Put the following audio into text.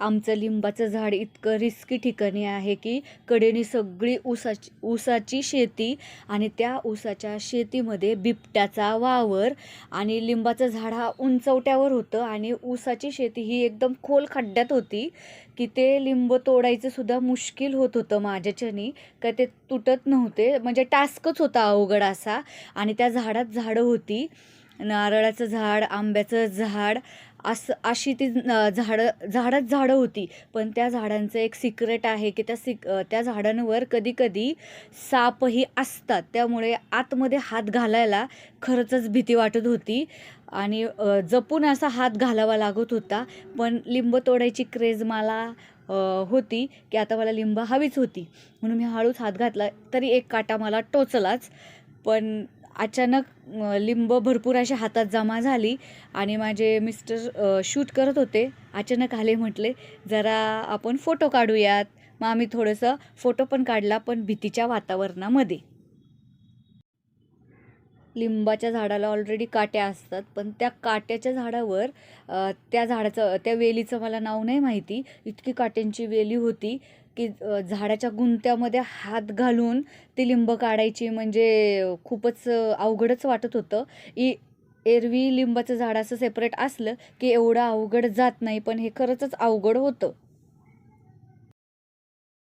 आमचं लिंबाचं झाड इतकं रिस्की ठिकाणी आहे की कडेने सगळी ऊसाची ऊसाची शेती आणि त्या ऊसाच्या शेतीमध्ये बिबट्याचा वावर आणि लिंबाचं झाड हा उंचवट्यावर होतं आणि ऊसाची शेती ही एकदम खोल खड्ड्यात होती की ते लिंब तोडायचं सुद्धा मुश्किल होत होतं माझ्याच्यानी. का ते तुटत नव्हते. म्हणजे टास्कच होता अवघड असा आणि त्या झाडात झाडं होती. नारळाचं झाड आंब्याचं झाड असं अशी ती झाडं झाडच झाडं होती. पण त्या झाडांचं एक सिक्रेट आहे की त्या सिक त्या झाडांवर कधी कधी सापही असतात. त्यामुळे आतमध्ये हात घालायला खरंचच भीती वाटत होती. आणि जपून असा हात घालावा लागत होता. पण लिंब तोडायची क्रेज मला होती की आता मला लिंब हवीच होती. म्हणून मी हळूच हात घातला. तरी एक काटा मला टोचलाच. पण अचानक लिंब भरपूर अशा हातात जमा झाली आणि माझे मिस्टर शूट करत होते. अचानक आले म्हटले जरा आपण फोटो काढूयात. मग आम्ही थोडंसं फोटो पण काढला पण भीतीच्या वातावरणामध्ये. लिंबाच्या झाडाला ऑलरेडी काट्या असतात. पण त्या काट्याच्या झाडावर त्या झाडाचं त्या वेलीचं मला नाव नाही माहिती. इतकी काट्यांची वेली होती की झाडाच्या गुंत्यामध्ये हात घालून ती लिंब काढायची म्हणजे खूपच अवघडच वाटत होतं. ई एरवी लिंबाचं झाड असं सेपरेट असलं की एवढं अवघड जात नाही पण हे खरंच अवघड होतं.